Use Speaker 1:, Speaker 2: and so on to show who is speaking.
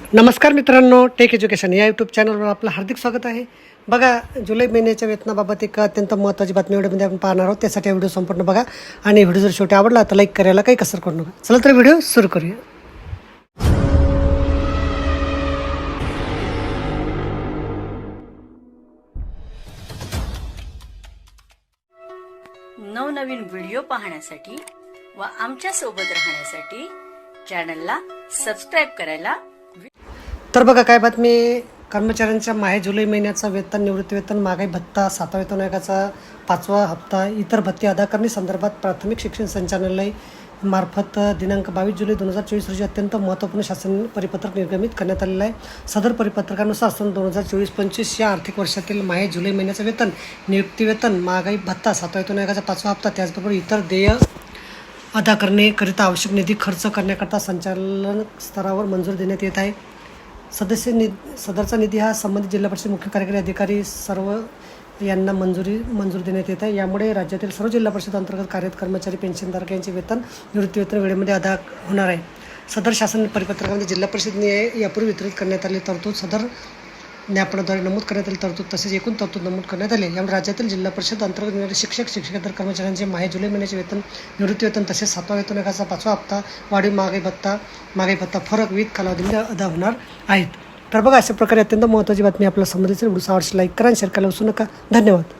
Speaker 1: नमस्कार मित्रांनो take education या यूट्यूब चॅनलवर आपलं हार्दिक स्वागत आहे. बघा जुलै महिन्याच्या वेतनाबाबत एक अत्यंत महत्त्वाची बातमी व्हिडिओमध्ये आपण पाहणार आहोत. त्यासाठी व्हिडिओ संपूर्ण बघा आणि व्हिडिओ जर शेवटी आवडला तर लाईक करायला काही कसर करू नका. चला तर व्हिडिओ सुरू करूया.
Speaker 2: नवनवीन व्हिडिओ पाहण्यासाठी व आमच्यासोबत राहण्यासाठी चॅनलला सबस्क्राईब करायला
Speaker 1: तर बघा काय बातमी? कर्मचाऱ्यांच्या माहे जुलै महिन्याचा वेतन निवृत्ती वेतन महागाई भत्ता सातवा वेतन आयोगाचा पाचवा हप्ता इतर भत्ते अदा करणे संदर्भात प्राथमिक शिक्षण संचालनालय मार्फत दिनांक बावीस जुलै दोन हजार चोवीस रोजी अत्यंत महत्त्वपूर्ण शासन परिपत्रक निर्गमित करण्यात आलेलं आहे. सदर परिपत्रकानुसार सन दोन हजार चोवीस पंचवीस या आर्थिक वर्षातील माहे जुलै महिन्याचं वेतन नियुक्ती वेतन महागाई भत्ता सातवा वेतन आयोगाचा पाचवा हप्ता त्याचबरोबर इतर देय अदा करण्याकरिता आवश्यक निधी खर्च करण्याकरता संचालन स्तरावर मंजूर देण्यात येत आहे. सदस्य नि सदरचा निधी हा संबंधित जिल्हा परिषद मुख्य कार्यकारी अधिकारी सर्व यांना मंजुरी मंजूर देण्यात येत आहे. यामुळे राज्यातील सर्व जिल्हा परिषद अंतर्गत कार्यरत कर्मचारी पेन्शनधारक यांचे वेतन निवृत्तीवेतन वेळेमध्ये अदा होणार आहे. सदर शासन परिपत्रकामध्ये जिल्हा परिषदने यापूर्वी वितरित करण्यात आले तरतूद सदर ज्ञापनाद्वारे नमूद करण्यात आली तरतूद तसेच एकूण तरतूद नमूद करण्यात आले. यामुळे राज्यातील जिल्हा परिषद अंतर्गत येणारे शिक्षक शिक्षकेतर कर्मचाऱ्यांचे माहे जुलै महिन्याचे वेतन निवृत्ती वेतन तसेच सातवा वेतन एकाचा पाचवा हप्ता वाढीव मागे भत्ता मागे भत्ता फरक विविध कालावधीमध्ये अदा होणार आहेत. तर बघा अशा प्रकारे अत्यंत महत्त्वाची बातमी आपल्याला संबंधित व्हिडिओ आवडशी लाईक करा शेअर करायला विसरू नका. धन्यवाद.